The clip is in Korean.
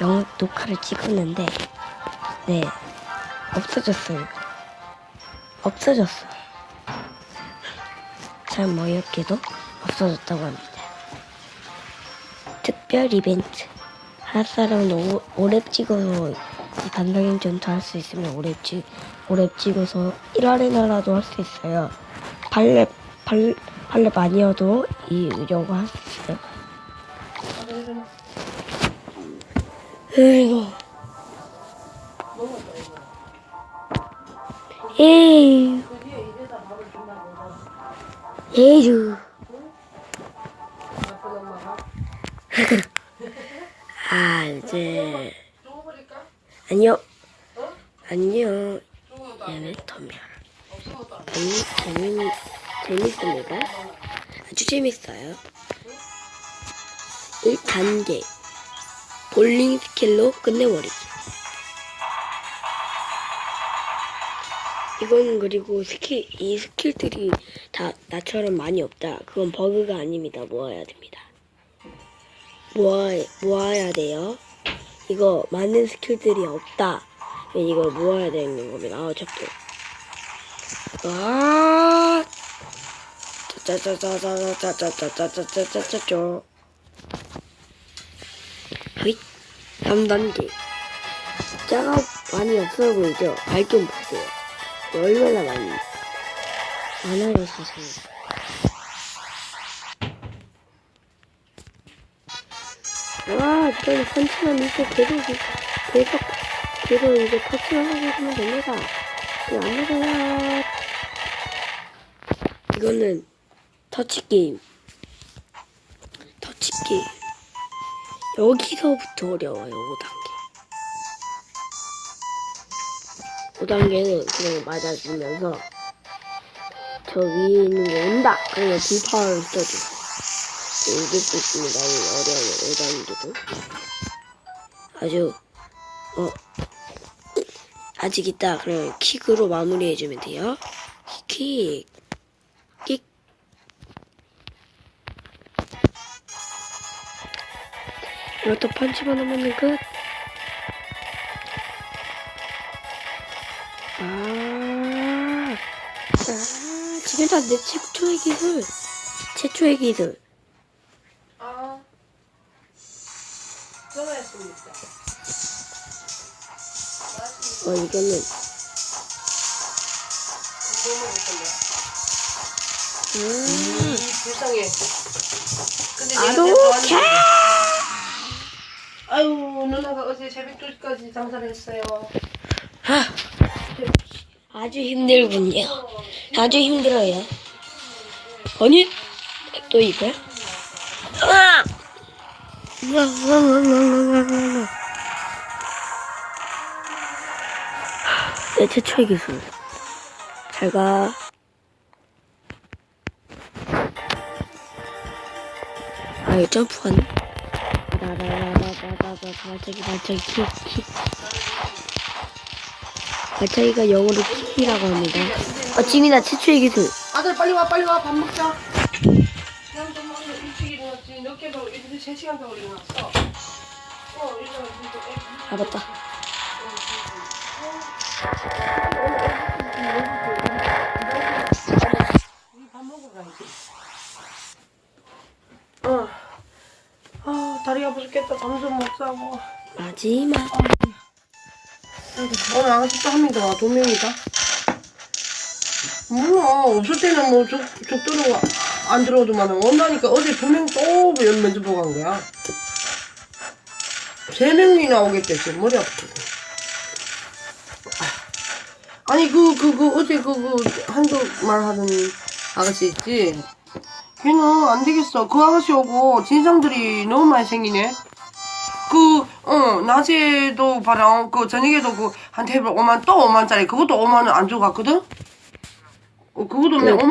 영 녹화를 찍었는데 네 없어졌어요. 없어졌어. 참 어이없게도 없어졌다고 합니다. 특별 이벤트. 할 사람은 오, 오랩 찍어서 이 단당형 전투 할 수 있으면 오랩 찍 오랩 찍어서 1화레나라도 할 수 있어요. 발렙 발 발렙 아니어도 이 이러고 할수 있어요. 에이구. 에이. 에이구. 아, 이제. 아니요. 아니요. 얘는 덤벼. 재미, 재미, 재밌습니다. 아주 재밌어요. 1단계. 볼링 스킬로 끝내버리기. 이건 그리고 스킬, 이 스킬들이 다 나처럼 많이 없다. 그건 버그가 아닙니다. 모아야 됩니다. 모아, 모아야 돼요. 이거 많은 스킬들이 없다. 이걸 모아야 되는 겁니다. 아, 잡도. 아. 허잇. 3단계. 숫자가 많이 없어 보이죠? 발좀 보세요. 얼마나 많이. 많아요, 세상에. 와, 이건 선치만 이제 계속, 계속, 계속 이제 터치만 있으면 됩니다. 안 되잖아. 이거는 터치 게임. 터치 게임. 여기서부터 어려워요, 5단계. 5단계는 그냥 맞아주면서 저 위에 있는 거 온다! 그러면 불파를 써주세요. 이길 수 있습니다. 이 어려운 5단계도. 아주, 어, 아직 있다. 그러면 킥으로 마무리해주면 돼요. 킥, 킥. 이것도 펀치만 하면 끝. 아, 아, 지금 다 내 최초의 기술. 최초의 기술. 아, 전화했습니다. 어, 이거는, 음, 이 불쌍해. 근데 아도 캬! 아유, 누나가 어제 2시까지 장사를 했어요. 아주 힘들군요. 아주 힘들어요. 아니, 또 이거야? 으아. 내 최초의 기술. 잘 가. 아, 이 점프하네. 라라 발차기, 발차기, 킥, 킥. 발차기가 영어로 킥이라고 합니다. 어, 지민아, 최초의 기술. 아들 빨리 와, 빨리 와, 밥 먹자. 좀 오늘 일찍 일어났지. 늦게도 이제 3시간 더 일어났어. 어, 일어났는데 아, 맞다. 밥 먹으러 가야지. 아, 다리가 부족했다. 잠좀 못 자고. 마지막. 오늘 아가씨 또한명더 와, 두 명이다. 몰라, 없을 때는 뭐, 족, 족도로 안 들어오더만, 온다니까 어제 두명또 면접 보고 간 거야. 세 명이나 오겠대, 지금 머리 아프고. 아니, 그, 그, 그, 어제 그, 그, 한국말 하던 아가씨 있지? 걔는 안 되겠어. 그 아가씨 오고 진상들이 너무 많이 생기네. 그, 어, 낮에도 봐라. 그, 저녁에도 그, 한 테이블 5만, 또 5만짜리. 그것도 5만원 안 주고 갔거든? 어, 그것도 내 그- 5만